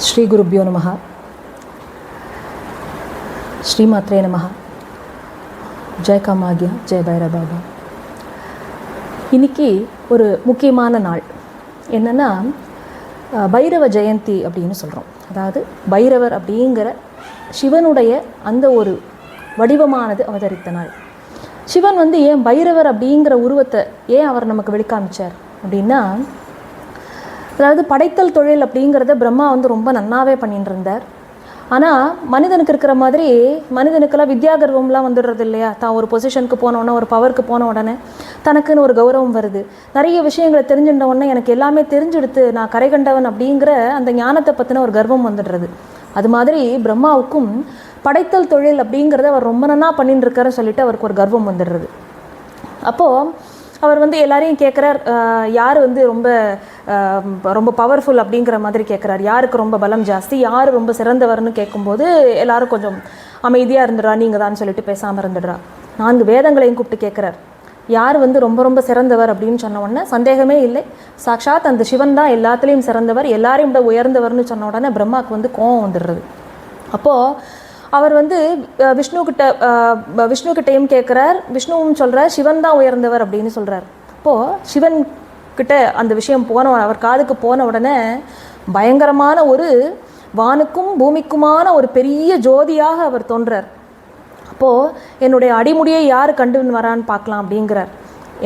ஸ்ரீ குருப்பியோ நமக ஸ்ரீமாத்ரே நமக ஜெய் காமாகியா ஜெய் பைர பாபா. இன்னைக்கு ஒரு முக்கியமான நாள். என்னென்னா பைரவ ஜெயந்தி அப்படின்னு சொல்கிறோம் அதாவது பைரவர் அப்படிங்கிற சிவனுடைய அந்த ஒரு வடிவமானது அவதரித்த நாள். சிவன் வந்து ஏன் பைரவர் அப்படிங்கிற உருவத்தை ஏன் அவர் நமக்கு வெளிக்காமிச்சார் அப்படின்னா அதாவது படைத்தல் தொழில் அப்படிங்கிறத பிரம்மா வந்து ரொம்ப நன்னாவே பண்ணிட்டு இருந்தார் ஆனால் மனிதனுக்கு இருக்கிற மாதிரி மனிதனுக்கெல்லாம் வித்யாகர்வம்லாம் வந்துடுறது இல்லையா? தான் ஒரு பொசிஷனுக்கு போன உடனே ஒரு பவருக்கு போன உடனே தனக்குன்னு ஒரு கௌரவம் வருது. நிறைய விஷயங்களை தெரிஞ்சுட்ட உடனே எனக்கு எல்லாமே தெரிஞ்செடுத்து நான் கரை கண்டவன் அப்படிங்கிற அந்த ஞானத்தை பற்றின ஒரு கர்வம் வந்துடுறது. அது மாதிரி பிரம்மாவுக்கும் படைத்தல் தொழில் அப்படிங்கிறத அவர் ரொம்ப நன்னா பண்ணிட்டுருக்காருன்னு சொல்லிட்டு அவருக்கு ஒரு கர்வம் வந்துடுறது. அப்போது அவர் வந்து எல்லாரையும் கேட்குறார் யார் வந்து ரொம்ப ரொம்ப பவர்ஃபுல் அப்படிங்கிற மாதிரி கேட்குறாரு யாருக்கு ரொம்ப பலம் ஜாஸ்தி யார் ரொம்ப சிறந்தவர்னு கேட்கும்போது எல்லாரும் கொஞ்சம் அமைதியாக இருந்துடுறா நீங்கள் தான் சொல்லிட்டு பேசாமல் இருந்துடுறா. நான்கு வேதங்களையும் கூப்பிட்டு கேட்குறார் யார் வந்து ரொம்ப ரொம்ப சிறந்தவர் அப்படின்னு சொன்ன உடனே சந்தேகமே இல்லை. சாக்ஷாத் அந்த சிவன் தான் எல்லாத்துலேயும் சிறந்தவர் எல்லாரையும் விட உயர்ந்தவர்னு சொன்ன உடனே பிரம்மாவுக்கு வந்து கோவம் வந்துடுறது. அப்போது அவர் வந்து விஷ்ணுக்கிட்ட விஷ்ணுக்கிட்டையும் கேட்குறார் விஷ்ணுவும் சொல்கிறார் சிவன் தான் உயர்ந்தவர் அப்படின்னு சொல்கிறார் அப்போது சிவன் கிட்ட அந்த விஷயம் போன அவர் காதுக்கு போன உடனே பயங்கரமான ஒரு வானுக்கும் பூமிக்குமான ஒரு பெரிய ஜோதியாக அவர் தோன்றார். அப்போது என்னுடைய அடிமுடியை யார் கண்டு வரான்னு பார்க்கலாம் அப்படிங்கிறார்.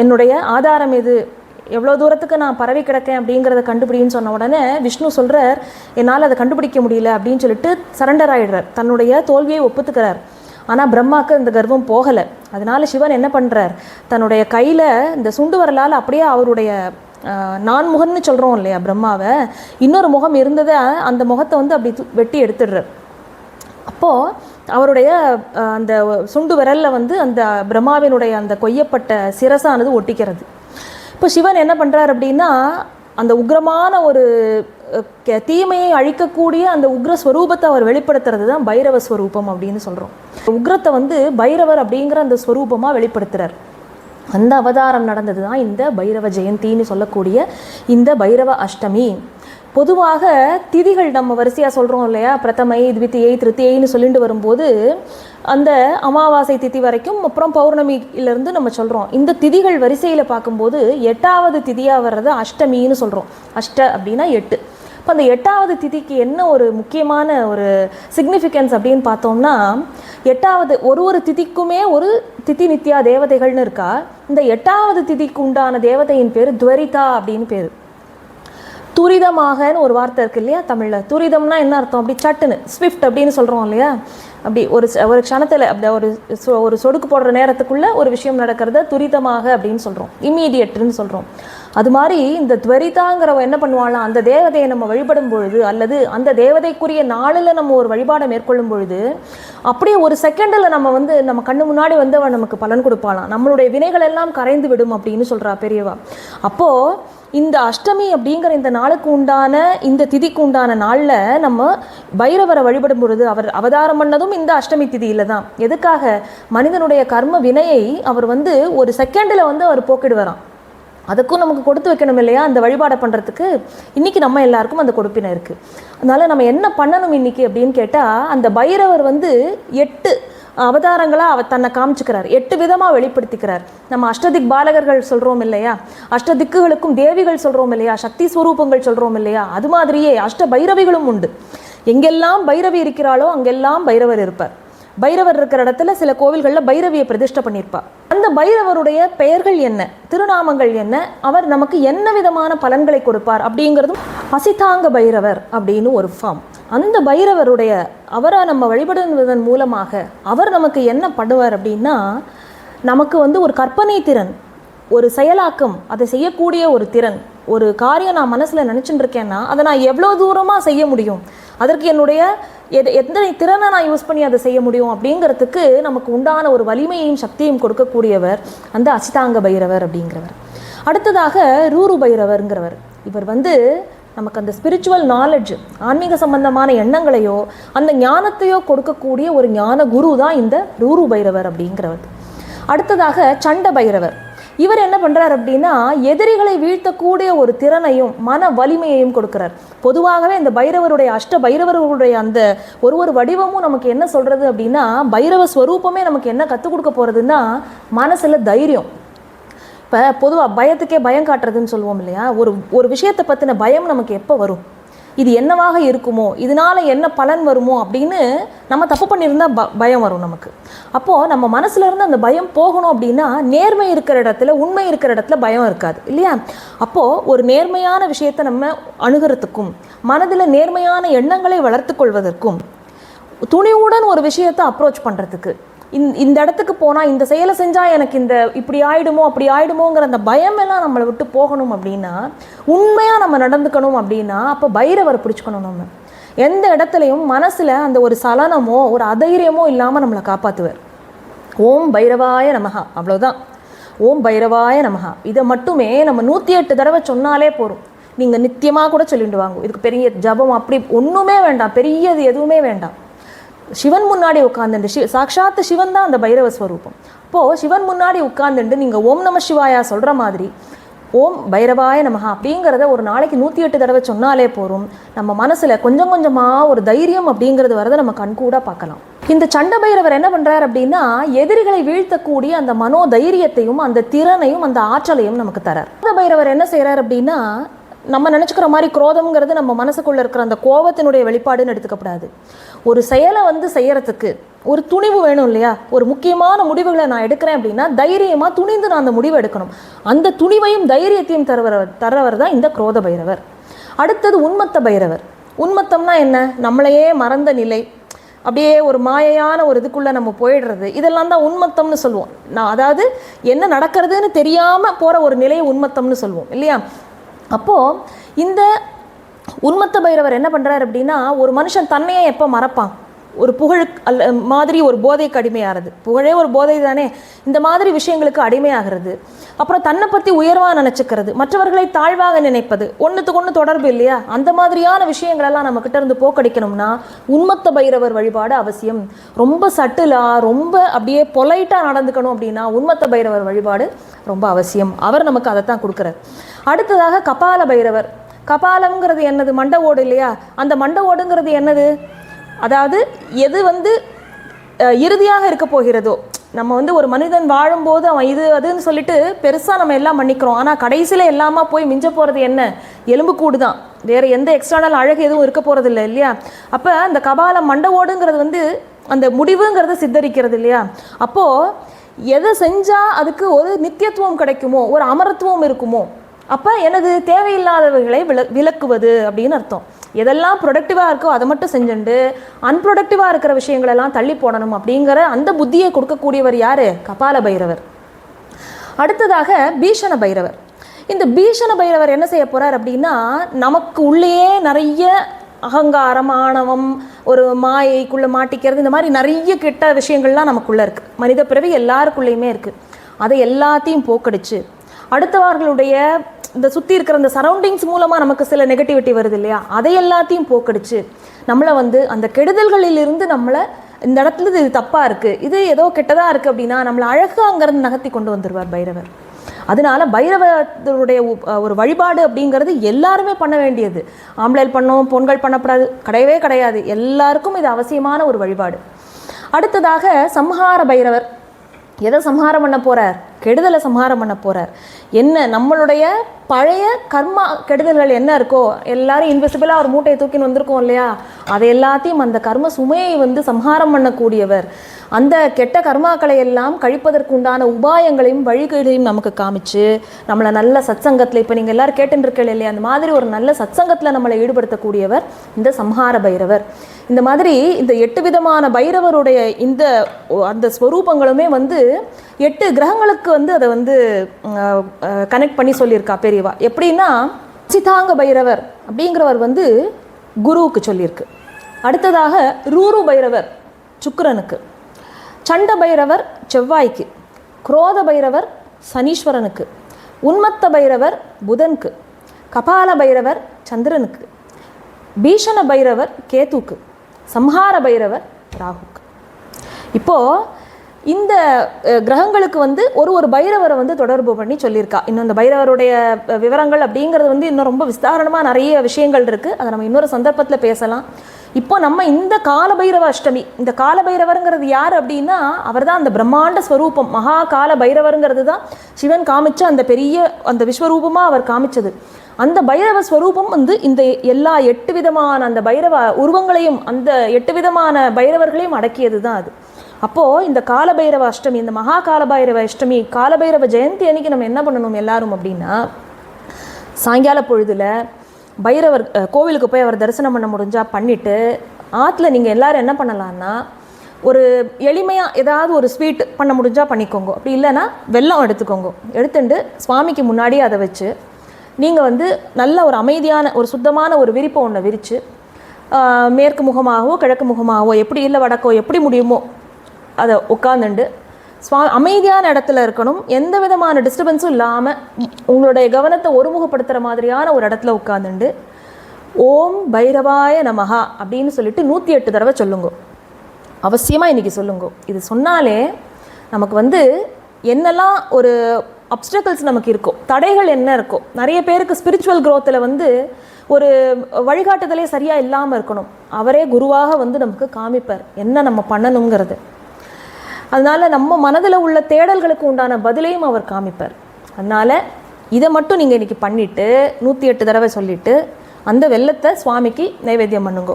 என்னுடைய ஆதாரம் எது? எவ்வளோ தூரத்துக்கு நான் பரவி கிடக்கேன் அப்படிங்கிறத கண்டுபிடின்னு சொன்ன உடனே விஷ்ணு சொல்கிறார் என்னால் அதை கண்டுபிடிக்க முடியல அப்படின்னு சொல்லிட்டு சரண்டர் ஆயிடுறார். தன்னுடைய தோல்வியை ஒப்புத்துக்கிறார். ஆனால் பிரம்மாவுக்கு அந்த கர்வம் போகலை. அதனால சிவன் என்ன பண்ணுறார் தன்னுடைய கையில் இந்த சுண்டு வரலால் அப்படியே அவருடைய நான் முகம்னு சொல்கிறோம் இல்லையா பிரம்மாவை. இன்னொரு முகம் இருந்ததை அந்த முகத்தை வந்து அப்படி வெட்டி எடுத்துடுறார். அப்போது அவருடைய அந்த சுண்டு விரலில் வந்து அந்த பிரம்மாவினுடைய அந்த கொய்யப்பட்ட சிரசானது ஒட்டிக்கிறது. இப்போ சிவன் என்ன பண்ணுறார் அப்படின்னா அந்த உக்ரமான ஒரு தீமையை அழிக்கக்கூடிய அந்த உக்ர ஸ்வரூபத்தை அவர் வெளிப்படுத்துறது தான் பைரவ ஸ்வரூபம் அப்படின்னு சொல்கிறோம் உக்ரத்தை வந்து பைரவர் அப்படிங்கிற அந்த ஸ்வரூபமாக வெளிப்படுத்துறார். அந்த அவதாரம் நடந்தது தான் இந்த பைரவ ஜெயந்தின்னு சொல்லக்கூடிய இந்த பைரவ அஷ்டமி. பொதுவாக திதிகள் நம்ம வரிசையாக சொல்கிறோம் இல்லையா? பிரதமை த்வித்தியை திருத்தியைன்னு சொல்லிட்டு வரும்போது அந்த அமாவாசை திதி வரைக்கும் அப்புறம் பௌர்ணமியிலேருந்து நம்ம சொல்கிறோம் இந்த திதிகள் வரிசையில் பார்க்கும்போது எட்டாவது திதியாக வர்றது அஷ்டமின்னு சொல்கிறோம் அஷ்ட அப்படின்னா எட்டு. இப்போ அந்த எட்டாவது திதிக்கு என்ன ஒரு முக்கியமான ஒரு சிக்னிஃபிகன்ஸ் அப்படின்னு பார்த்தோம்னா எட்டாவது ஒரு ஒரு திதிக்குமே ஒரு திதி நித்யா தேவதைகள்னு இருக்கா? இந்த எட்டாவது திதிக்கு உண்டான தேவதையின் பேர் துவரிதா அப்படின்னு பேர். துரிதமாகன்னு ஒரு வார்த்தை இருக்கு இல்லையா தமிழில்? துரிதம்னா என்ன அர்த்தம்? அப்படி சட்டுன்னு ஸ்விஃப்ட் அப்படின்னு சொல்கிறோம் இல்லையா? அப்படி ஒரு ஒரு க்ஷணத்தில் அப்படி ஒரு சொ- ஒரு சொடுக்கு போடுற நேரத்துக்குள்ளே ஒரு விஷயம் நடக்கிறத துரிதமாக அப்படின்னு சொல்கிறோம் இம்மீடியட்டுன்னு சொல்கிறோம் அது மாதிரி இந்த துவரிதாங்கிறவ என்ன பண்ணுவாளாம் அந்த தேவதையை நம்ம வழிபடும் பொழுது அல்லது அந்த தேவதைக்குரிய நாளில் நம்ம ஒரு வழிபாடை மேற்கொள்ளும் பொழுது அப்படியே ஒரு செகண்டில் நம்ம வந்து நம்ம கண்ணு முன்னாடி வந்து அவன் நமக்கு பலன் கொடுப்பாளாம் நம்மளுடைய வினைகள் எல்லாம் கரைந்து விடும் அப்படின்னு சொல்கிறா பெரியவா. அப்போது இந்த அஷ்டமி அப்படிங்கிற இந்த நாளுக்கு உண்டான இந்த திதிக்கு உண்டான நாளில் நம்ம பைரவரை வழிபடும் பொழுது அவர் அவதாரம் பண்ணதும் இந்த அஷ்டமி திதியில் தான். எதுக்காக? மனிதனுடைய கர்ம வினையை அவர் வந்து ஒரு செகண்டில் வந்து அவர் போக்கிடுவாராம். அதுக்கும் நமக்கு கொடுத்து வைக்கணும் இல்லையா? அந்த வழிபாடை பண்ணுறதுக்கு இன்றைக்கி நம்ம எல்லாருக்கும் அந்த கொடுப்பினை இருக்குது அதனால் நம்ம என்ன பண்ணணும் இன்றைக்கி அப்படின்னு கேட்டால் அந்த பைரவர் வந்து எட்டு அவதாரங்களாக அவர் தன்னை காமிச்சுக்கிறார். எட்டு விதமாக வெளிப்படுத்திக்கிறார். நம்ம அஷ்டதிக் பாலகர்கள் சொல்கிறோம் இல்லையா? அஷ்டதிக்குகளுக்கும் தேவிகள் சொல்கிறோம் இல்லையா? சக்தி ஸ்வரூபங்கள் சொல்கிறோம் இல்லையா? அது மாதிரியே அஷ்ட பைரவிகளும் உண்டு. எங்கெல்லாம் பைரவி இருக்கிறாளோ அங்கெல்லாம் பைரவர் இருப்பார். பைரவர் இருக்கிற இடத்துல சில கோவில்களில் பைரவியை பிரதிஷ்டை பண்ணியிருப்பா. அந்த பைரவருடைய பெயர்கள் என்ன? திருநாமங்கள் என்ன? அவர் நமக்கு என்ன விதமான பலன்களை கொடுப்பார் அப்படிங்கிறதும் அசிதாங்க பைரவர் அப்படின்னு ஒரு ஃபார்ம் அந்த பைரவருடைய அவரை நம்ம வழிபடுவதன் மூலமாக அவர் நமக்கு என்ன பண்ணுவார் அப்படின்னா நமக்கு வந்து ஒரு கற்பனை திறன் ஒரு செயலாக்கம் அதை செய்யக்கூடிய ஒரு திறன் ஒரு காரியம் நான் மனசில் நினச்சிட்டு இருக்கேன்னா அதை நான் எவ்வளோ தூரமாக செய்ய முடியும்? அதற்கு என்னுடைய எது எத்தனை திறனை நான் யூஸ் பண்ணி அதை செய்ய முடியும் அப்படிங்கிறதுக்கு நமக்கு உண்டான ஒரு வலிமையையும் சக்தியும் கொடுக்கக்கூடியவர் அந்த அசிதாங்க பைரவர் அப்படிங்கிறவர். அடுத்ததாக ரூரு பைரவர்ங்கிறவர். இவர் வந்து நமக்கு அந்த ஸ்பிரிச்சுவல் நாலெட்ஜ் ஆன்மீக சம்பந்தமான எண்ணங்களையோ அந்த ஞானத்தையோ கொடுக்கக்கூடிய ஒரு ஞான குரு தான் இந்த ரூரு பைரவர் அப்படிங்கிறவர். அடுத்ததாக சண்ட பைரவர். இவர் என்ன பண்ணுறார் அப்படின்னா எதிரிகளை வீழ்த்தக்கூடிய ஒரு திறனையும் மன வலிமையையும் கொடுக்கிறார். பொதுவாகவே இந்த பைரவருடைய அஷ்ட பைரவர்களுடைய அந்த ஒரு ஒரு வடிவமும் நமக்கு என்ன சொல்கிறது அப்படின்னா பைரவ ஸ்வரூபமே நமக்கு என்ன கற்றுக் கொடுக்க போகிறதுன்னா மனசில் தைரியம். இப்போ பொதுவாக பயத்துக்கே பயம் காட்டுறதுன்னு சொல்லுவோம் இல்லையா? ஒரு ஒரு விஷயத்தை பற்றின பயம் நமக்கு எப்போ வரும்? இது என்னவாக இருக்குமோ இதனால என்ன பலன் வருமோ அப்படின்னு நம்ம தப்பு பண்ணியிருந்தால் ப பயம் வரும் நமக்கு. அப்போது நம்ம மனசுல இருந்து அந்த பயம் போகணும் அப்படின்னா நேர்மை இருக்கிற இடத்துல உண்மை இருக்கிற இடத்துல பயம் இருக்காது இல்லையா? அப்போது ஒரு நேர்மையான விஷயத்தை நம்ம அணுகிறதுக்கும் மனதில் நேர்மையான எண்ணங்களை வளர்த்து கொள்வதற்கும் துணிவுடன் ஒரு விஷயத்தை அப்ரோச் பண்ணுறதுக்கு இந்த இந்த இடத்துக்கு போனால் இந்த செயலை செஞ்சால் எனக்கு இந்த இப்படி ஆயிடுமோ அப்படி ஆயிடுமோங்கிற அந்த பயம் எல்லாம் நம்மளை விட்டு போகணும் அப்படின்னா உண்மையாக நம்ம நடந்துக்கணும் அப்படின்னா அப்போ பைரவரை பிடிச்சிக்கணும் நம்ம. எந்த இடத்துலையும் மனசில் அந்த ஒரு சலனமோ ஒரு அதைரியமோ இல்லாமல் நம்மளை காப்பாற்றுவார் ஓம் பைரவாய நமகா அவ்வளோதான் ஓம் பைரவாய நமகா இதை மட்டுமே நம்ம நூற்றி எட்டு தடவை சொன்னாலே போதும். நீங்கள் நித்தியமாக கூட சொல்லிட்டு வாங்க. இதுக்கு பெரிய ஜபம் அப்படி ஒன்றுமே வேண்டாம். பெரியது எதுவுமே வேண்டாம். சிவன் முன்னாடி உட்காந்துட்டு சி சாட்சாத்து சிவன் தான் அந்த பைரவ ஸ்வரூபம். அப்போது சிவன் முன்னாடி உட்காந்துட்டு நீங்கள் ஓம் நம சிவாயா சொல்கிற மாதிரி ஓம் பைரவாய நமஹா அப்படிங்கிறத ஒரு நாளைக்கு நூற்றி எட்டு தடவை சொன்னாலே போதும். நம்ம மனசில் கொஞ்சம் கொஞ்சமாக ஒரு தைரியம் அப்படிங்கிறது வரதை நம்ம கண்கூட பார்க்கலாம். இந்த சண்ட பைரவர் என்ன பண்ணுறாரு அப்படின்னா எதிரிகளை வீழ்த்தக்கூடிய அந்த மனோ தைரியத்தையும் அந்த திறனையும் அந்த ஆற்றலையும் நமக்கு தரார். சண்ட பைரவர் என்ன செய்கிறார் அப்படின்னா நம்ம நினச்சிக்கிற மாதிரி குரோதம்ங்கிறது நம்ம மனசுக்குள்ளே இருக்கிற அந்த கோபத்தினுடைய வெளிப்பாடுன்னு எடுத்துக்கப்படாது. ஒரு செயலை வந்து செய்யறதுக்கு ஒரு துணிவு வேணும் இல்லையா? ஒரு முக்கியமான முடிவுகளை நான் எடுக்கிறேன் அப்படின்னா தைரியமாக துணிந்து நான் அந்த முடிவு எடுக்கணும். அந்த துணிவையும் தைரியத்தையும் தருவர் தரவர் தான் இந்த குரோத பைரவர். அடுத்தது உன்மத்த பைரவர். உண்மத்தம்னா என்ன? நம்மளையே மறந்த நிலை. அப்படியே ஒரு மாயையான ஒரு இதுக்குள்ளே நம்ம போயிடுறது. இதெல்லாம் தான் உன்மத்தம்னு சொல்லுவோம் நான் அதாவது என்ன நடக்கிறதுன்னு தெரியாமல் போகிற ஒரு நிலையை உன்மத்தம்னு சொல்லுவோம் இல்லையா? அப்போது இந்த உன்மத்த பைரவர் என்ன பண்ணுறாரு அப்படின்னா ஒரு மனுஷன் தன்னையே எப்போ மறப்பான்? ஒரு புகழ் அல்ல மாதிரி ஒரு போதைக்கு அடிமையாகிறது புகழே ஒரு போதை தானே. இந்த மாதிரி விஷயங்களுக்கு அடிமையாகிறது. அப்புறம் தன்னை பற்றி உயர்வாக நினச்சிக்கிறது. மற்றவர்களை தாழ்வாக நினைப்பது. ஒன்றுத்துக்கு ஒன்று தொடர்பு இல்லையா? அந்த மாதிரியான விஷயங்களெல்லாம் நம்ம கிட்ட இருந்து போக்கடிக்கணும்னா உன்மத்த பைரவர் வழிபாடு அவசியம். ரொம்ப சட்டிலாக ரொம்ப அப்படியே பொலைட்டாக நடந்துக்கணும் அப்படின்னா உன்மத்த பைரவர் வழிபாடு ரொம்ப அவசியம். அவர் நமக்கு அதை தான் கொடுக்குறார். அடுத்ததாக கபால பைரவர். கபாலம்ங்கிறது என்னது? மண்ட ஓடு இல்லையா? அந்த மண்ட ஓடுங்கிறது என்னது? அதாவது எது வந்து இறுதியாக இருக்க போகிறதோ நம்ம வந்து ஒரு மனிதன் வாழும்போது அவன் இது அதுன்னு சொல்லிட்டு பெருசாக நம்ம எல்லாம் மன்னிக்கிறோம். ஆனால் கடைசியில் எல்லாமா போய் மிஞ்ச போகிறது என்ன? எலும்புக்கூடு தான். வேறு எந்த எக்ஸ்டர்னல் அழகு எதுவும் இருக்க போகிறது இல்லை இல்லையா? அப்போ அந்த கபாலம் மண்டவோடுங்கிறது வந்து அந்த முடிவுங்கிறத சித்தரிக்கிறது இல்லையா? அப்போது எதை செஞ்சால் அதுக்கு ஒரு நித்தியத்துவம் கிடைக்குமோ ஒரு அமரத்துவம் இருக்குமோ அப்போ எனது தேவையில்லாதவர்களை வில விலக்குவது அப்படின்னு அர்த்தம். எதெல்லாம் ப்ரொடக்டிவாக இருக்கோ அதை மட்டும் செஞ்சுண்டு அன்ப்ரொடக்டிவாக இருக்கிற விஷயங்களெல்லாம் தள்ளி போடணும் அப்படிங்கிற அந்த புத்தியை கொடுக்கக்கூடியவர் யார்? கபால பைரவர். அடுத்ததாக பீஷண பைரவர். இந்த பீஷண பைரவர் என்ன செய்ய போகிறார் அப்படின்னா நமக்கு உள்ளேயே நிறைய அகங்காரம் ஆணவம் ஒரு மாயைக்குள்ளே மாட்டிக்கிறது இந்த மாதிரி நிறைய கெட்ட விஷயங்கள்லாம் நமக்குள்ளே இருக்குது மனித பிறவி எல்லாருக்குள்ளேயுமே இருக்குது அதை எல்லாத்தையும் போக்கடிச்சு அடுத்தவர்களுடைய இந்த சுற்றி இருக்கிற அந்த சரௌண்டிங்ஸ் மூலமாக நமக்கு சில நெகட்டிவிட்டி வருது இல்லையா? அதை எல்லாத்தையும் போக்கடிச்சு நம்மளை வந்து அந்த கெடுதல்களிலிருந்து நம்மளை இந்த இடத்துல இது தப்பாக இருக்குது இது ஏதோ கெட்டதாக இருக்குது அப்படின்னா நம்மளை அழகாக அங்கேருந்து நகர்த்தி கொண்டு வந்துடுவார் பைரவர். அதனால பைரவருடைய உ- ஒரு வழிபாடு அப்படிங்கிறது எல்லாருமே பண்ண வேண்டியது. ஆம்பளைல் பண்ணோம் பொண்கள் பண்ணக்கூடாது கிடையவே கிடையாது. எல்லாருக்கும் இது அவசியமான ஒரு வழிபாடு. அடுத்ததாக சம்ஹார பைரவர். எதை சம்ஹாரம் பண்ண போறார்? கெடுதலை சம்ஹாரம் பண்ண போகிறார் என்ன நம்மளுடைய பழைய கர்மா கெடுதல்கள் என்ன இருக்கோ எல்லாரும் இன்விசிபிளாக ஒரு மூட்டையை தூக்கின்னு வந்திருக்கோம் இல்லையா? அதை எல்லாத்தையும் அந்த கர்ம சுமையை வந்து சம்ஹாரம் பண்ணக்கூடியவர். அந்த கெட்ட கர்மாக்களை எல்லாம் கழிப்பதற்கு உண்டான உபாயங்களையும் வழிகளையும் நமக்கு காமிச்சு நம்மளை நல்ல சத்சங்கத்தில் இப்போ நீங்கள் எல்லாரும் கேட்டுருக்கீங்க இல்லையா அந்த மாதிரி ஒரு நல்ல சத்சங்கத்தில் நம்மளை ஈடுபடுத்தக்கூடியவர் இந்த சம்ஹார பைரவர். இந்த மாதிரி இந்த எட்டு விதமான பைரவருடைய இந்த அந்த ஸ்வரூபங்களுமே வந்து எட்டு கிரகங்களுக்கு வந்து அதை வந்து கனெக்ட் பண்ணி சொல்லியிருக்கா பெரியவா. எப்படின்னா சிதாங்க பைரவர் அப்படிங்கிறவர் வந்து குருவுக்கு சொல்லியிருக்கு. அடுத்ததாக ரூரு பைரவர் சுக்கரனுக்கு. சண்ட பைரவர் செவ்வாய்க்கு குரோத பைரவர் சனீஸ்வரனுக்கு உன்மத்த பைரவர் புதனுக்கு கபால பைரவர் சந்திரனுக்கு பீஷண பைரவர் கேத்துக்கு சம்ஹார பைரவர் ராகுக்கு. இப்போது இந்த கிரகங்களுக்கு வந்து ஒரு ஒரு பைரவரை வந்து தொடர்பு பண்ணி சொல்லியிருக்கா. இன்னும் இந்த பைரவருடைய விவரங்கள் அப்படிங்கிறது வந்து இன்னும் ரொம்ப விஸ்தாரணமாக நிறைய விஷயங்கள் இருக்குது அதை நம்ம இன்னொரு சந்தர்ப்பத்தில் பேசலாம். இப்போ நம்ம இந்த காலபைரவ அஷ்டமி இந்த காலபைரவருங்கிறது யார் அப்படின்னா அவர் தான் அந்த பிரம்மாண்ட ஸ்வரூபம். மகா கால பைரவருங்கிறது தான் சிவன் காமிச்ச அந்த பெரிய அந்த விஸ்வரூபமாக அவர் காமிச்சது. அந்த பைரவ ஸ்வரூபம் வந்து இந்த எல்லா எட்டு விதமான அந்த பைரவ உருவங்களையும் அந்த எட்டு விதமான பைரவர்களையும் அடக்கியது தான் அது. அப்போது இந்த காலபைரவ அஷ்டமி இந்த மகா காலபைரவ அஷ்டமி காலபைரவ ஜெயந்தி அன்னைக்கு நம்ம என்ன பண்ணணும் எல்லாரும் அப்படின்னா சாயங்கால பொழுதில் பைரவர் கோவிலுக்கு போய் அவர் தரிசனம் பண்ண முடிஞ்சால் பண்ணிவிட்டு ஆற்றுல நீங்கள் எல்லாரும் என்ன பண்ணலான்னா ஒரு எளிமையாக ஏதாவது ஒரு ஸ்வீட் பண்ண முடிஞ்சால் பண்ணிக்கோங்க. அப்படி இல்லைன்னா வெல்லம் எடுத்துக்கோங்க. எடுத்துட்டு சுவாமிக்கு முன்னாடியே அதை வச்சு நீங்கள் வந்து நல்ல ஒரு அமைதியான ஒரு சுத்தமான ஒரு விரிப்பை ஒன்று விரித்து மேற்கு முகமாகவோ கிழக்கு முகமாகவோ எப்படி இல்லை வடக்கோ எப்படி முடியுமோ அதை உட்காந்துண்டு ஸ்வா அமைதியான இடத்துல இருக்கணும். எந்த விதமான டிஸ்டர்பன்ஸும் இல்லாமல் உங்களுடைய கவனத்தை ஒருமுகப்படுத்துகிற மாதிரியான ஒரு இடத்துல உட்காந்துண்டு ஓம் பைரவாய நமஹா அப்படின்னு சொல்லிட்டு நூற்றி எட்டு தடவை சொல்லுங்க. அவசியமாக இன்றைக்கி சொல்லுங்க. இது சொன்னாலே நமக்கு வந்து என்னெல்லாம் ஒரு அப்டக்கல்ஸ் நமக்கு இருக்கும் தடைகள் என்ன இருக்கும் நிறைய பேருக்கு ஸ்பிரிச்சுவல் க்ரோத்தில் வந்து ஒரு வழிகாட்டுதலே சரியாக இல்லாமல் இருக்கணும். அவரே குருவாக வந்து நமக்கு காமிப்பார். என்ன நம்ம பண்ணணுங்கிறது. அதனால் நம்ம மனதில் உள்ள தேடல்களுக்கு உண்டான பதிலையும் அவர் காமிப்பார். அதனால இதை மட்டும் நீங்கள் இன்றைக்கி பண்ணிவிட்டு நூற்றி எட்டு தடவை சொல்லிவிட்டு அந்த வெள்ளத்தை சுவாமிக்கு நைவேத்தியம் பண்ணுங்க.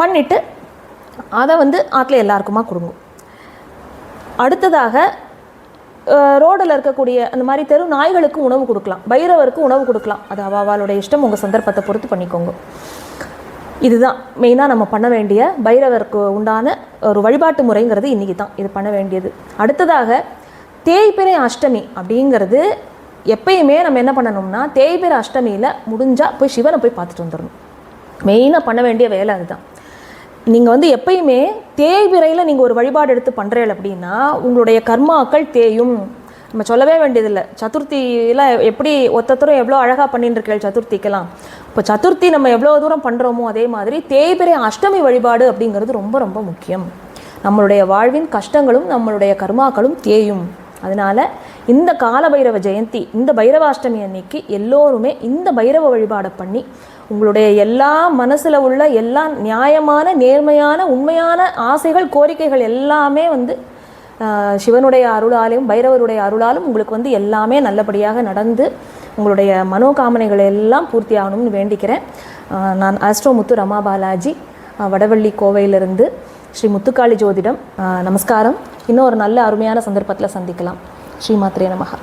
பண்ணிட்டு அதை வந்து ஆற்றுல எல்லாருக்குமா கொடுங்க. அடுத்ததாக ரோடில் இருக்கக்கூடிய அந்த மாதிரி தெரு நாய்களுக்கு உணவு கொடுக்கலாம். பைரவருக்கு உணவு கொடுக்கலாம். அது அவ அவளுடைய இஷ்டம். உங்கள் சந்தர்ப்பத்தை பொறுத்து பண்ணிக்கோங்க. இதுதான். மெயினாக நம்ம பண்ண வேண்டிய பைரவருக்கு உண்டான ஒரு வழிபாட்டு முறைங்கிறது இன்றைக்கி தான். இது பண்ண வேண்டியது. அடுத்ததாக தேய்பிறை அஷ்டமி அப்படிங்கிறது எப்பயுமே நம்ம என்ன பண்ணணும்னா தேய்பிறை அஷ்டமியில் முடிஞ்சால் போய் சிவனை போய் பார்த்துட்டு வந்துடணும். மெயினாக பண்ண வேண்டிய வேலை அதுதான். நீங்கள் வந்து எப்பயுமே தேய்பிறையில் நீங்கள் ஒரு வழிபாடு எடுத்து பண்ணுறீங்க அப்படின்னா உங்களுடைய கர்மாக்கள் தேயும். நம்ம சொல்லவே வேண்டியதில்லை. சதுர்த்தியில் எப்படி ஒத்தத்தரும் எவ்வளோ அழகாக பண்ணிட்டு இருக்கீங்க சதுர்த்திக்கெல்லாம். இப்போ சதுர்த்தி நம்ம எவ்வளோ தூரம் பண்ணுறோமோ அதே மாதிரி தேய்பிரை அஷ்டமி வழிபாடு அப்படிங்கிறது ரொம்ப ரொம்ப முக்கியம். நம்மளுடைய வாழ்வின் கஷ்டங்களும் நம்மளுடைய கர்மாக்களும் தேயும். அதனால இந்த காலபைரவ ஜெயந்தி இந்த பைரவாஷ்டமி அன்னைக்கு எல்லோருமே இந்த பைரவ வழிபாடை பண்ணி உங்களுடைய எல்லா மனசில் உள்ள எல்லா நியாயமான நேர்மையான உண்மையான ஆசைகள் கோரிக்கைகள் எல்லாமே வந்து சிவனுடைய அருளாலும் பைரவருடைய அருளாலும் உங்களுக்கு வந்து எல்லாமே நல்லபடியாக நடந்து உங்களுடைய மனோகாமனைகள் எல்லாம் பூர்த்தி ஆகணும்னு வேண்டிக்கிறேன். நான் ஆஸ்ட்ரோ முத்து ரமா பாலாஜி வடவள்ளி கோவையிலிருந்து ஸ்ரீ முத்துக்காளி ஜோதிடம். நமஸ்காரம். இன்னும் ஒரு நல்ல அருமையான சந்தர்ப்பத்தில் சந்திக்கலாம். ஸ்ரீமாத்ரே நமகா